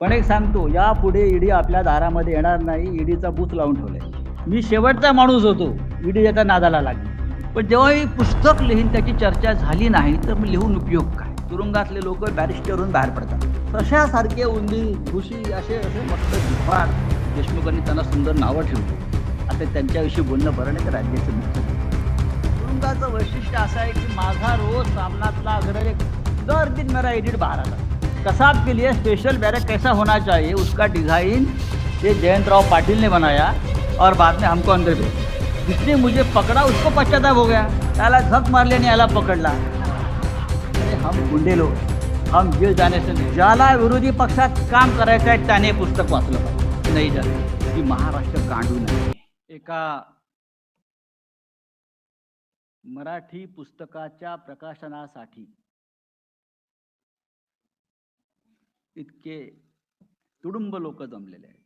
पण एक सांगतो यापुढे ईडी आपल्या दारामध्ये येणार नाही ईडीचा बूथ लावून ठेवलाय. मी शेवटचा माणूस होतो ईडी याचा नादाला लागली. पण जेव्हा ही पुस्तक लिहीन त्याची चर्चा झाली नाही तर मी लिहून उपयोग काय? तुरुंगातले लोक बॅरिस्टरहून बाहेर पडतात. तशासारखे उंदी खुशी असे असे मस्त फार देशमुखांनी त्यांना सुंदर नावं ठेवली. आता त्यांच्याविषयी बोलणं बरं नाही तर राज्याचं मुख्य तुरुंगाचं वैशिष्ट्य असं आहे की माझा रोज सामनातला अग्रलेख एक दर दिन मेरा एडिट बाहेर आला. कसाब के लिए स्पेशल बैरक कैसा होना चाहिए उसका डिज़ाइन ये जयंत राव पाटिल ने बनाया और बाद में हमको अंदर भेजा। जिसने मुझे पकड़ा उसको पश्चाताप हो गया। त्याला झक नहीं याला पकडला। अरे हम गुंडे लोक हम जेल जाने से नहीं. ज्याला विरोधी पक्षात काम करायचं आहे त्याने पुस्तक वाचलं पाहिजे नाही झालं की महाराष्ट्र कांडू नये एका मराठी पुस्तकाच्या प्रकाशनासाठी इतके तुडुंब लोक जमलेले आहेत.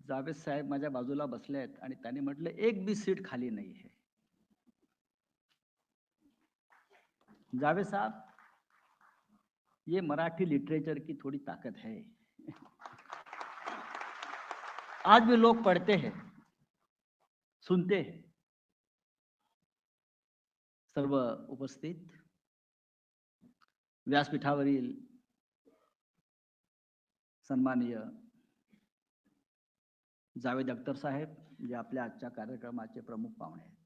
जावेद साहेब माझ्या बाजूला बसले आहेत आणि त्यांनी म्हटलं एक बी सीट खाली नाही आहे. जावेद साहब ये मराठी लिटरेचर की थोड़ी ताकत है. आज भी लोग पढ़ते हैं सुनते हैं. सर्व उपस्थित व्यासपीठावरील सन्माननीय जावेद अख्तर साहेब जे आपल्या आजच्या कार्यक्रमाचे प्रमुख पाहुणे आहेत.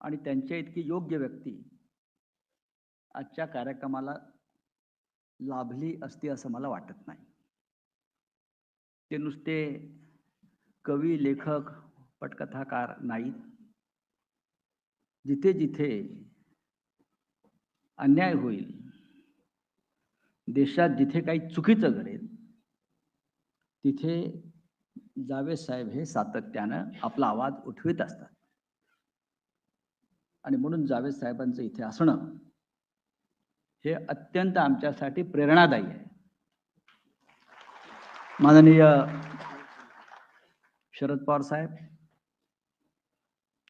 आणि त्यांच्या इतकी योग्य व्यक्ती आजच्या कार्यक्रमाला लाभली असती असं मला वाटत नाही. ते नुसते कवी लेखक पटकथाकार नाहीत. जिथे जिथे अन्याय होईल. देशात जिथे काही चुकीचं घडेल तिथे जावेद साहेब हे सातत्यानं आपला आवाज उठवित असतात. आणि म्हणून जावेद साहेबांचं इथे असणं हे अत्यंत आमच्यासाठी प्रेरणादायी आहे. माननीय शरद पवार साहेब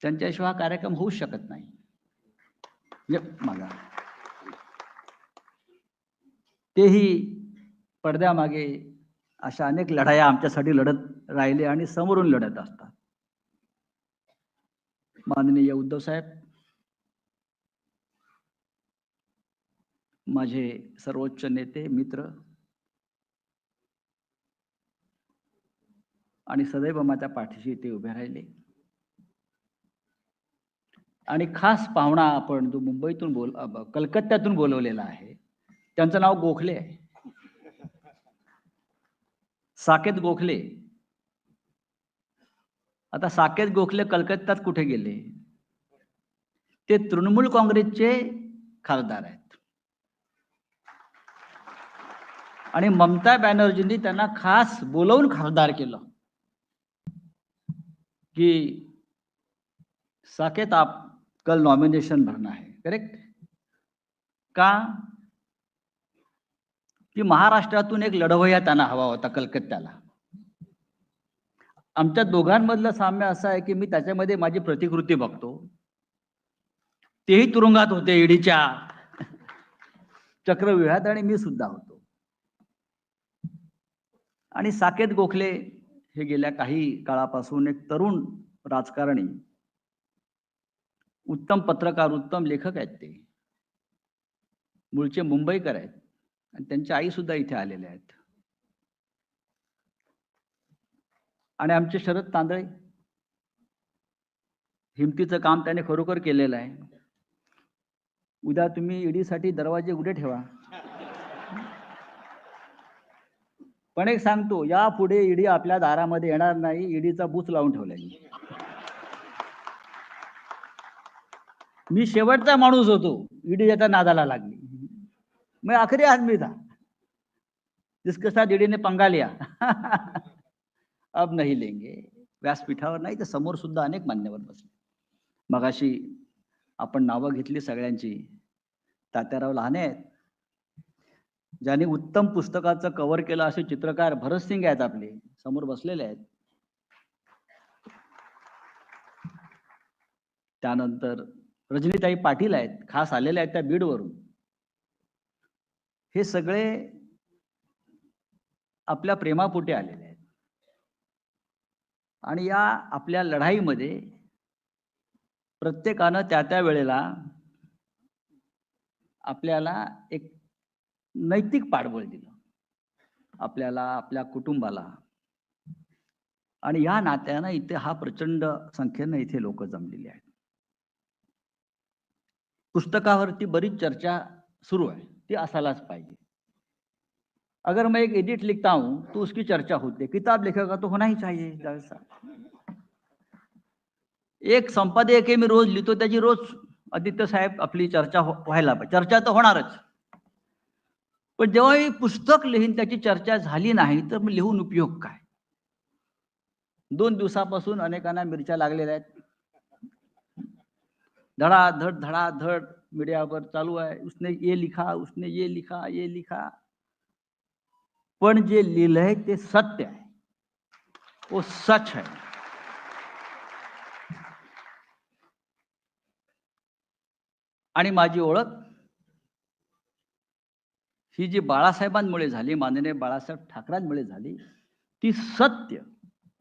त्यांच्याशिवाय हा कार्यक्रम होऊ शकत नाही. म्हणजे तेही पडद्यामागे अशा अनेक लढाया आमच्यासाठी लढत राहिले आणि समोरून लढत असतात. माननीय उद्धव साहेब माझे सर्वोच्च नेते मित्र आणि सदैव माझ्या पाठीशी ते उभे राहिले. आणि खास पाहुणा आपण जो मुंबईतून बोल कलकत्त्यातून बोलवलेला आहे त्यांचं नाव गोखले आहे. साकेत गोखले. आता साकेत गोखले कलकत्त्यात कुठे गेले? ते तृणमूल काँग्रेसचे खासदार आहेत. आणि ममता बॅनर्जींनी त्यांना खास बोलवून खासदार केलं. की साकेत आप कल नॉमिनेशन भरना है करेक्ट का? की महाराष्ट्रातून एक लढवय्या त्यांना हवा होता कलकत्त्याला. आमच्या दोघांमधलं साम्य असं आहे की मी त्याच्यामध्ये माझी प्रतिकृती बघतो. तेही तुरुंगात होते ईडीच्या चक्रव्यूहात आणि मी सुद्धा होतो. आणि साकेत गोखले हे गेल्या काही काळापासून एक तरुण राजकारणी उत्तम पत्रकार उत्तम लेखक आहेत ते. मूळचे मुंबईकर आहेत. आणि त्यांची आई सुद्धा इथे आलेल्या आहेत. आणि आमचे शरद तांदळे हिमतीचं काम त्याने खरोखर केलेलं आहे. उद्या तुम्ही ईडीसाठी दरवाजे उघडे ठेवा. पण एक सांगतो या पुढे ईडी आपल्या दारामध्ये येणार नाही ईडीचा बूथ लावून ठेवलाय मी. शेवटचा माणूस होतो ईडी याचा नादाला लागली. मैं आखिरी आदमी था। जिसके साथ ईडी ने पंगा लिया। अब नहीं लेंगे। व्यासपीठावर नाही तर समोर सुद्धा अनेक मान्यवर बसले। मगाशी आपण नावं घेतली सगळ्यांची. तात्याराव लहाने आहेत. ज्याने उत्तम पुस्तकाचं कव्हर केलं असे चित्रकार भरत सिंग आहेत आपले. समोर बसलेले आहेत. त्यानंतर रजनीताई पाटील आहेत. खास आलेल्या आहेत त्या बीडवरून. हे सगळे आपल्या प्रेमापुटे आलेले आहेत. आणि या आपल्या लढाईमध्ये प्रत्येकानं त्या त्या वेळेला आपल्याला एक नैतिक पाठबळ दिलं. आपल्याला आपल्या कुटुंबाला. आणि या नात्यानं इथे हा प्रचंड संख्येनं इथे लोक जमलेली आहेत. पुस्तकावरती बरीच चर्चा सुरू आहे. ती असायलाच पाहिजे. अगर मैं एक एडिट लिखता हूं तो उसकी चर्चा होती है। किताब लिखेगा तो होना ही चाहिए एक साहब। एक संपादकीय मी रोज लिहितो त्याची रोज आदित्य साहेब आपली चर्चा हो- व्हायला पाहिजे. चर्चा तर होणारच. पण जेव्हा मी पुस्तक लिहीन त्याची चर्चा झाली नाही तर मग लिहून उपयोग काय? दोन दिवसापासून अनेकांना मिरच्या लागलेल्या आहेत. धडाधड धडाधड. मीडियावर चालू आहे. उसने ये लिखा उसने ये लिखा ये लिखा. पण जे लिहिलंय ते सत्य आहे. वो सच है आणि माझी ओळख ही जी बाळासाहेबांमुळे झाली माननीय बाळासाहेब ठाकरांमुळे झाली ती सत्य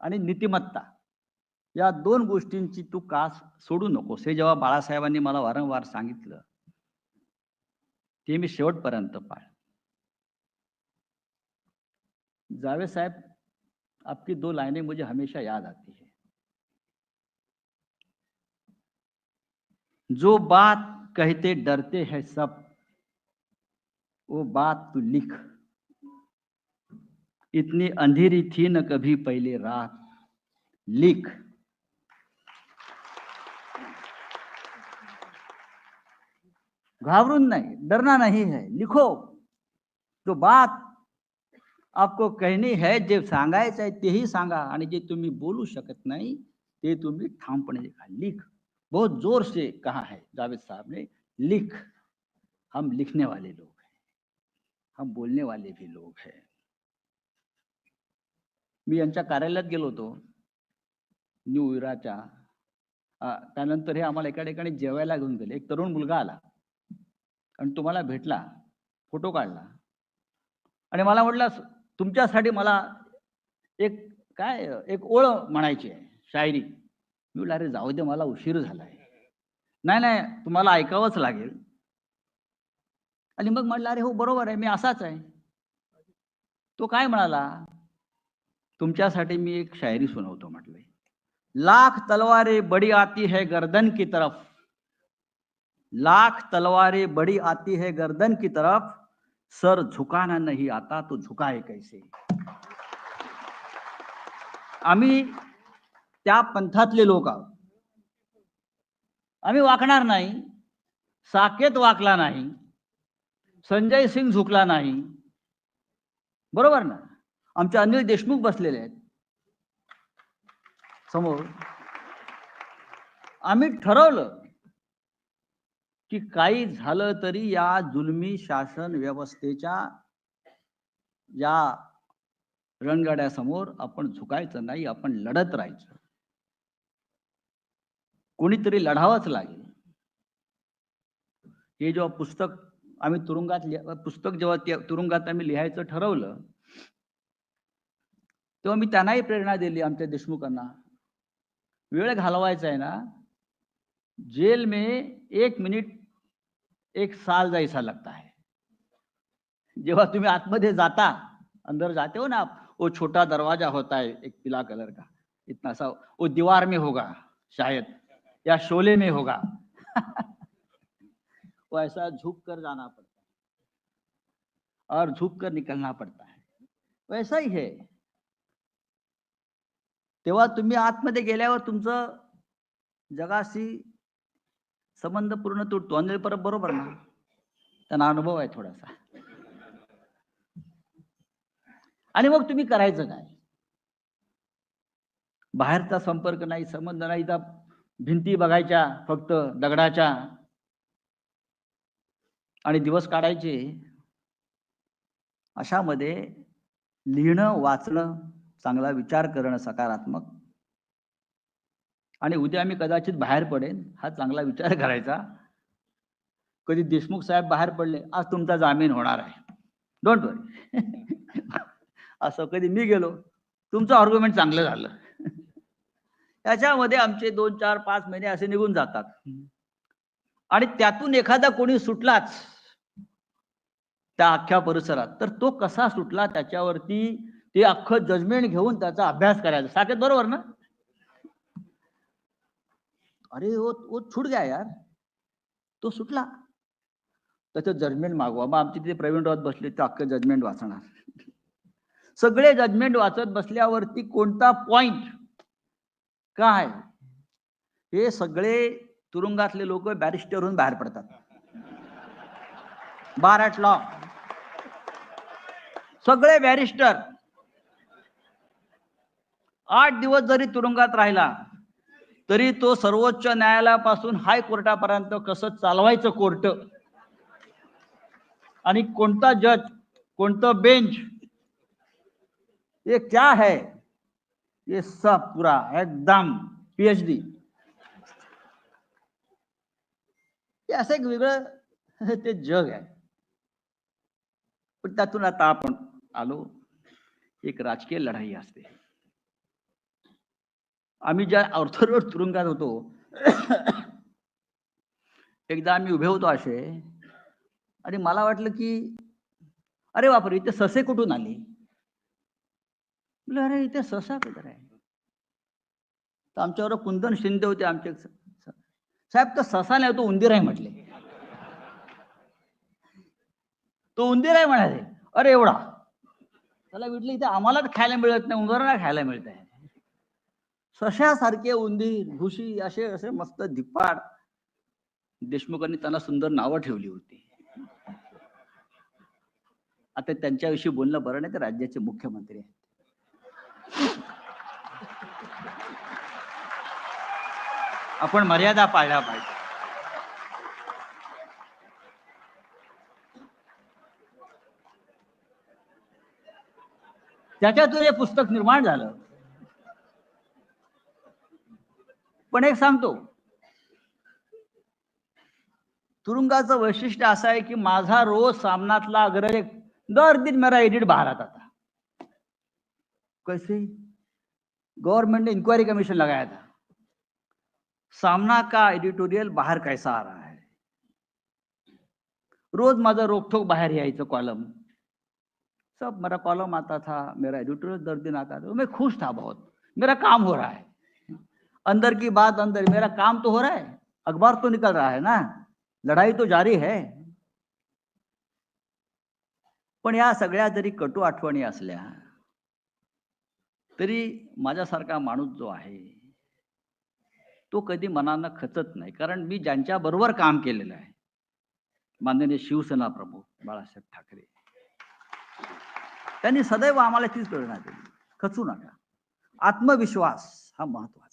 आणि नीतिमत्ता या दोन गोष्टींची तू कास सोडू नकोस? हे जेव्हा बाळासाहेबांनी मला वारंवार सांगितलं ते मी शेवटपर्यंत पाळ जावेद साहब आपकी दो लाइनें मुझे हमेशा याद आती है. जो बात कहते डरते हैं सब वो बात तू लिख। इतनी अंधेरी थी न कभी पहले रात। लिख। घाबरून नाही डरना नहीं है लिखो। जो बात आपको कहनी है जे सांगायचं आहे तेही सांगा आणि जे तुम्ही बोलू शकत नाही ते तुम्ही ठामपणे लिखा. लिख. बहुत जोर से कहा है जावेद साहब ने लिख. हम लिखने वाले लोग हैं। हम बोलने वाले भी लोग हैं। मी यांच्या कार्यालयात गेलो होतो न्यू इराच्या. त्यानंतर हे आम्हाला एका ठिकाणी जेवायला घेऊन गेले. एक तरुण मुलगा आला. आणि तुम्हाला भेटला फोटो काढला. आणि मला म्हटलं तुमच्यासाठी मला एक काय एक ओळ म्हणायची आहे शायरी. मी म्हटलं अरे जाऊ दे मला उशीर झालाय. नाही नाही तुम्हाला ऐकावंच लागेल. आणि मग म्हटलं अरे हो बरोबर आहे मी असाच आहे. तो काय म्हणाला तुमच्यासाठी मी एक शायरी सुनावतो म्हटलं. लाख तलवारे बड़ी आती है गर्दन की तरफ. लाख तलवारें बड़ी आती है गर्दन की तरफ सर झुकाना नहीं आता तो झुकाए कैसे? आम्ही त्या पंथातले लोक आहोत. आम्ही वाकणार नाही साकेत वाकला नाही संजय सिंग झुकला नाही. बरोबर ना? आमचे अनिल देशमुख बसलेले आहेत. समोर. आम्ही ठरवलं की काही झालं तरी या जुलमी शासन व्यवस्थेच्या या रणगाड्यासमोर आपण झुकायचं नाही आपण लढत राहायचं. कोणीतरी लढावंच लागेल. हे जेव्हा पुस्तक आम्ही तुरुंगात लिहा पुस्तक जेव्हा तुरुंगात आम्ही लिहायचं ठरवलं तेव्हा मी त्यांनाही प्रेरणा दिली आमच्या देशमुखांना. वेळ घालवायचा आहे ना. जेल में एक मिनिट एक साल जैसा लगता है। जेव्हा तुम्ही आतमध्ये जाता अंदर जाते हो ना आप वो छोटा दरवाजा होता है एक पीला कलर का इतना सा वो दीवार में होगा शायद या शोले में होगा। वो ऐसा झुक कर जाना पड़ता है और झुक कर निकलना पड़ता है। वैसा ही है। तेव्हा तुम्ही आतमध्ये गेल्यावर तुमचं जगाशी संबंध पूर्ण तुटतो. आणि परत बरोबर ना? त्यांना अनुभव आहे थोडासा. आणि मग तुम्ही करायचं काय? बाहेरचा संपर्क नाही संबंध नाही तर भिंती बघायच्या फक्त दगडाच्या. आणि दिवस काढायचे. अशामध्ये लिहिणं वाचणं चांगला विचार करणं सकारात्मक. आणि उद्या मी कदाचित बाहेर पडेन हा चांगला विचार करायचा. कधी देशमुख साहेब बाहेर पडले आज तुमचा जामीन होणार आहे. डोंट वरी असं कधी मी गेलो तुमचं आर्ग्युमेंट चांगलं झालं. त्याच्यामध्ये आमचे दोन चार पाच महिने असे निघून जातात. आणि त्यातून एखादा कोणी सुटलाच त्या अख्ख्या परिसरात तर तो कसा सुटला त्याच्यावरती ते अख्खं जजमेंट घेऊन त्याचा अभ्यास करायचा. साकेत बरोबर ना? अरे ओ ओ छूट गया यार. तो सुटला. त्याचं जजमेंट मागवा. मग आमची तिथे प्रवीण रावत बसले तर अख्खं जजमेंट वाचणार. सगळे जजमेंट वाचत बसल्यावरती कोणता पॉइंट काय? हे सगळे तुरुंगातले लोक बॅरिस्टरहून बाहेर पडतात. बाराट लॉ सगळे बॅरिस्टर आठ दिवस जरी तुरुंगात राहिला तरी तो सर्वोच्च न्यायालयापासून हाय कोर्टापर्यंत कसं चालवायचं कोर्ट? आणि कोणता जज कोणतं बेंच ये क्या है? ये सब पूरा एकदम पीएचडी हे असं एक वेगळं ते जग आहे. पण त्यातून आता आपण आलो एक राजकीय लढाई असते. आम्ही ज्या अर्थरवर तुरुंगात होतो एकदा आम्ही उभे होतो असे. आणि मला वाटलं की अरे बापरे इथे ससे कुठून आली? म्हटलं अरे इथे ससा कुठं आहे तर आमच्यावर कुंदन शिंदे होते आमचे. साहेब तो ससा नाही तो उंदीर आहे म्हटले. तो उंदीर आहे म्हणाले. अरे एवढा. त्याला म्हटलं इथे आम्हालाच खायला मिळत नाही उंदरांना खायला मिळत आहे. सशासारखे उंदीर घुशी असे असे मस्त धिप्पाड. देशमुखांनी त्यांना सुंदर नावं ठेवली होती. आता त्यांच्याविषयी बोलणं बरं नाही ते राज्याचे मुख्यमंत्री आहेत. आपण मर्यादा पाळल्या पाहिजे. त्याच्यातून हे पुस्तक निर्माण झालं. पण एक सांगतो. तुरुंगाचं वैशिष्ट्य असं आहे की माझा रोज सामनातला अग्रलेख दर दिन मेरा एडिट बाहर आता. था कैसे गवर्नमेंट ने इंक्वायरी कमीशन लगाया था. सामना का एडिटोरियल बाहर कैसा आ रहा है? रोज माझा रोकठोक बाहेर यायचं कॉलम सब मेरा कॉलम आता था मेरा एडिटोरियल दर दिन आता था. मैं खुश था बहुत. मेरा काम हो रहा है. अंदर की बात अंदर मेरा काम तो हो रहा है अखबार तो निकल रहा है ना लढाई तो जारी है। पण या सगळ्या जरी कटू आठवणी असल्या तरी माझ्यासारखा माणूस जो आहे तो कधी मनानं खचत नाही. कारण मी ज्यांच्या बरोबर काम केलेलं आहे माननीय शिवसेना प्रमुख बाळासाहेब ठाकरे. त्यांनी सदैव आम्हाला तीच प्रेरणा दिली. खचू नका. आत्मविश्वास हा महत्त्वाचा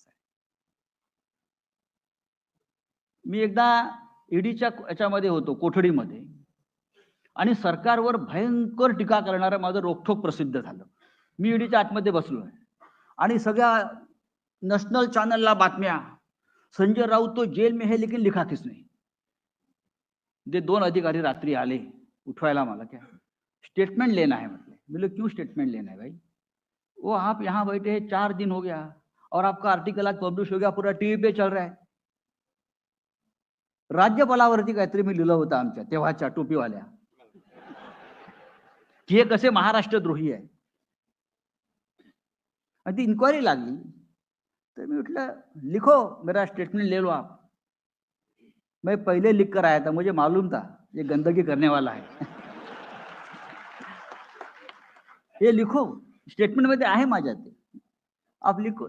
मी एकदा ईडीच्या याच्यामध्ये होतो कोठडीमध्ये. आणि सरकारवर भयंकर टीका करणारं माझं रोखोक प्रसिद्ध झालं. मी ईडीच्या आतमध्ये बसलो आहे आणि सगळ्या नॅशनल चॅनलला बातम्या. संजय राऊत तो जेल में है लेकिन लिखा नाही. जे दोन अधिकारी रात्री आले उठवायला मला क्या? स्टेटमेंट लेना है म्हटले. बोले क्यों स्टेटमेंट लेना है भाई? वो आप यहाँ बैठे हैं चार दिन हो गया. और आपका आर्टिकल आज पब्लिश हो गया पूरा टीव्ही पे चल रहा है. राज्यपालावरती काहीतरी मी लिहिलं होतं आमच्या तेव्हाच्या टोपीवाल्या. की हे कसे महाराष्ट्रद्रोही आहे. आणि ती इन्क्वायरी लागली. तर मी म्हटलं लिखो मेरा स्टेटमेंट ले लो आप. मैं पहले लिख कर आया था मुझे मालूम था ये गंदगी करने वाला है. हे लिखो स्टेटमेंटमध्ये आहे माझ्या ते आप लिखो.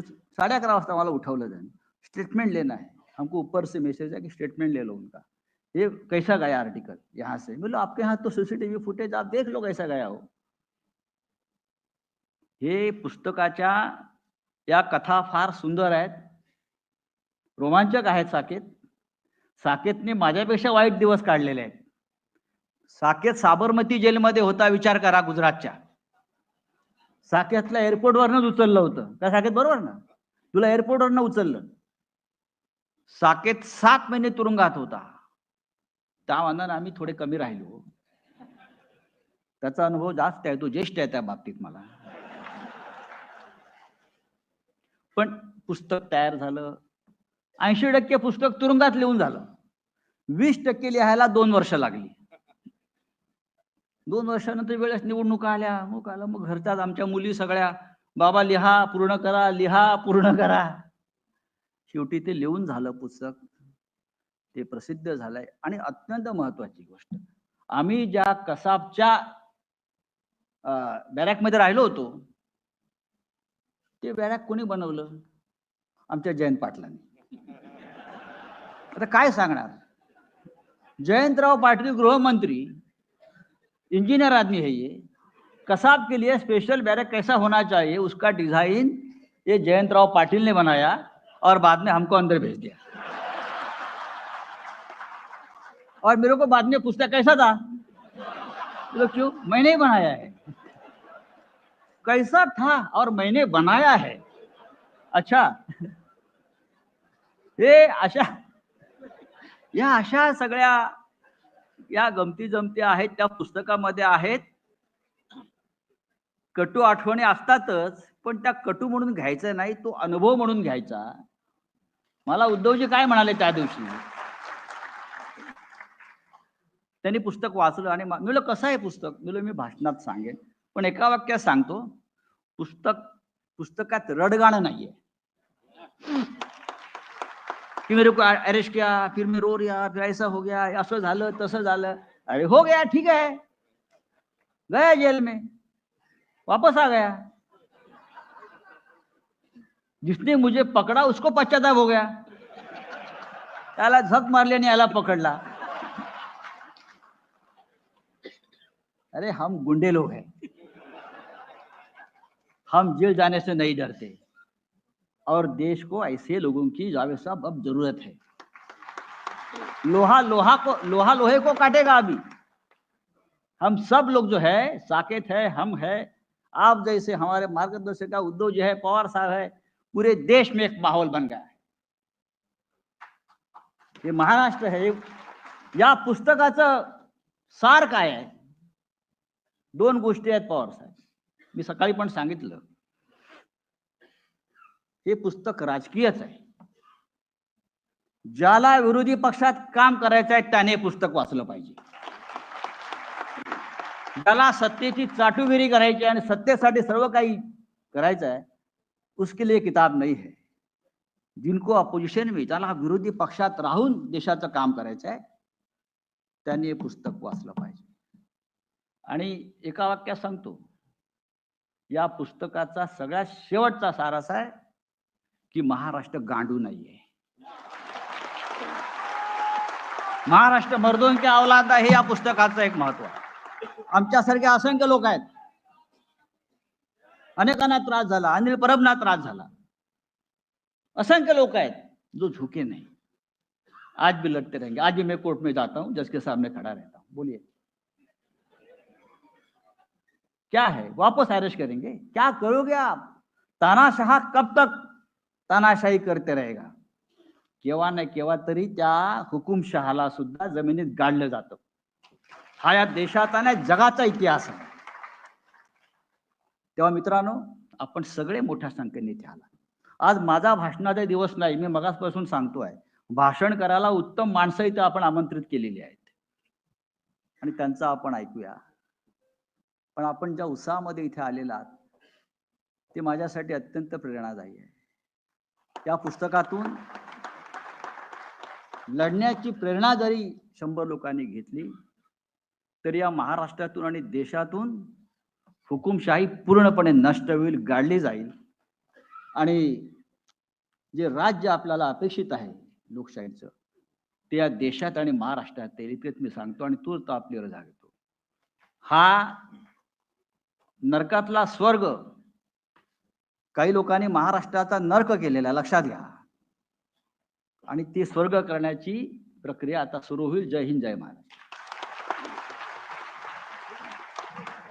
साडे अकरा वाजता मला उठवलं त्यांनी. स्टेटमेंट लेना आहे. हमको ऊपर से मैसेज है कि स्टेटमेंट ले लो उनका। ये कैसा गया आर्टिकल यहाँ से। बोलो आपके यहाँ तो सीसीटीव्ही फुटेज आप देख लो कैसा गया हो। हे पुस्तकाच्या या कथा फार सुंदर आहेत। रोमांचक आहेत साकेत। साकेतने माझ्यापेक्षा वाईट दिवस काढलेले आहेत. साकेत साबरमती जेलमध्ये होता विचार करा गुजरातच्या. साकेतला एअरपोर्टवरनच उचललं होतं. का साकेत बरोबर ना? तुला एअरपोर्टवरनं उचललं. साकेत सात महिने तुरुंगात होता. त्या मानानं आम्ही थोडे कमी राहिलो. त्याचा अनुभव जास्त आहे तो ज्येष्ठ आहे त्या बाबतीत मला. पण पुस्तक तयार झालं. ऐंशी टक्के पुस्तक तुरुंगात लिहून झालं. वीस टक्के लिहायला दोन वर्ष लागली. दोन वर्षानंतर वेळेस निवडणुका आल्या. मग आलं मग घरच्याच आमच्या मुली सगळ्या बाबा लिहा पूर्ण करा लिहा पूर्ण करा. शेवटी ते लिहून झालं पुस्तक. ते प्रसिद्ध झालंय. आणि अत्यंत महत्वाची गोष्ट आम्ही ज्या कसाबच्या बॅरॅकमध्ये राहिलो होतो ते बॅरॅक कोणी बनवलं? आमच्या जयंत पाटलांनी. आता काय सांगणार? जयंतराव पाटील गृहमंत्री इंजिनियर आदमी है ये. कसाब के लिए स्पेशल बैरक कैसा होना चाहिए? उसका डिजाइन ये जयंतराव पाटिल ने बनाया. और बाद में हमको अंदर भेज दिया। और मेरे को बाद में पूछता कैसा था? बोले क्यों? मैंने ही बनाया है। कैसा था और मैंने बनाया है? अच्छा। हे अशा या अशा सगळ्या या गमती जमती आहेत त्या पुस्तकामध्ये आहेत. कटू आठवणी असतातच पण त्या कटू म्हणून घ्यायचं नाही तो अनुभव म्हणून घ्यायचा. मला उद्धवजी काय म्हणाले त्या दिवशी? त्यांनी पुस्तक वाचलं आणि मिळलं कसं आहे पुस्तक? मिळलं मी भाषणात सांगेन. पण एका वाक्यात सांगतो पुस्तक पुस्तकात रडगाणं नाहीये. कि मेरे को अरेस्ट किया फिर मैं रो रिया फिर ऐसा हो गया असं झालं तसं झालं. अरे हो गया ठीक है गया जेल में. वापस आ गया. जिसने मुझे पकड़ा, उसको पश्चाताप हो गया। त्याला झक मारली आणि याला पकडला अरे, हम गुंडे लोग हैं। हम जेल जाने से नहीं डरते। और देश को ऐसे लोगों की जावेद साहब अब ज़रूरत है। लोहा लोहा को, लोहा लोहे को काटेगा अभी। हम सब लोग जो है, साकेत है, हम है। आप जैसे हमारे मार्गदर्शक उद्धव जी है, पवार साहब है पूरे देश में एक माहौल बन गया है। हे महाराष्ट्र है या पुस्तकाचं सार काय आहे? दोन गोष्टी आहेत पवार साहेब मी सकाळी पण सांगितलं. हे पुस्तक राजकीयच आहे. ज्याला विरोधी पक्षात काम करायचं आहे त्याने पुस्तक वाचलं पाहिजे. ज्याला सत्तेची चाटुगिरी करायची आहे आणि सत्तेसाठी सर्व काही करायचं आहे उसके लिए किताब नाही है। जिनको अपोजिशन में ज्याला विरोधी पक्षात राहून देशाचं काम करायचं आहे त्यांनी हे पुस्तक वाचलं पाहिजे. आणि एका वाक्यात सांगतो या पुस्तकाचा सगळ्यात शेवटचा सार असा आहे की महाराष्ट्र गांडू नाहीये. महाराष्ट्र मर्दों के औलाद आहे या पुस्तकाचं एक महत्त्व आमच्यासारखे असंख्य लोक आहेत अनेकांना त्रास झाला अनिल परबना त्रास झाला. असंख्य लोग आहेत जो झुके नहीं. आज भी लड़ते रहेंगे. आज भी मैं कोर्ट में जाता हूं जज के सामने खड़ा रहता हूं. बोलिए. क्या है? वापस अरेस्ट करेंगे? क्या करोगे आप? तानाशाह कब तक तानाशाही करते रहेगा? केव्हा नाही केव्हा तरी त्या हुकुमशहाला सुद्धा जमिनीत गाडलं जातं. हा या देशाचा आणि जगाचा इतिहास आहे. तेव्हा मित्रांनो आपण सगळे मोठ्या संख्येने इथे आला. आज माझा भाषणाचा दिवस नाही मी मगासपासून सांगतोय. भाषण करायला उत्तम माणसं इथं आपण आमंत्रित केलेली आहेत. आणि त्यांचा आपण ऐकूया. पण आपण ज्या उत्साहामध्ये इथे आलेला आहात ते माझ्यासाठी अत्यंत प्रेरणादायी आहे. या पुस्तकातून लढण्याची प्रेरणा जरी शंभर लोकांनी घेतली तरी या महाराष्ट्रातून आणि देशातून हुकुमशाही पूर्णपणे नष्ट होईल गाडली जाईल. आणि जे राज्य आपल्याला अपेक्षित आहे लोकशाहीचं ते या देशात आणि महाराष्ट्रात येईल इतकेच मी सांगतो आणि तोच तो आपली रजा घेतो. हा नरकातला स्वर्ग काही लोकांनी महाराष्ट्राचा नर्क केलेला लक्षात घ्या. आणि ते स्वर्ग करण्याची प्रक्रिया आता सुरू होईल. जय हिंद जय महाराष्ट्र.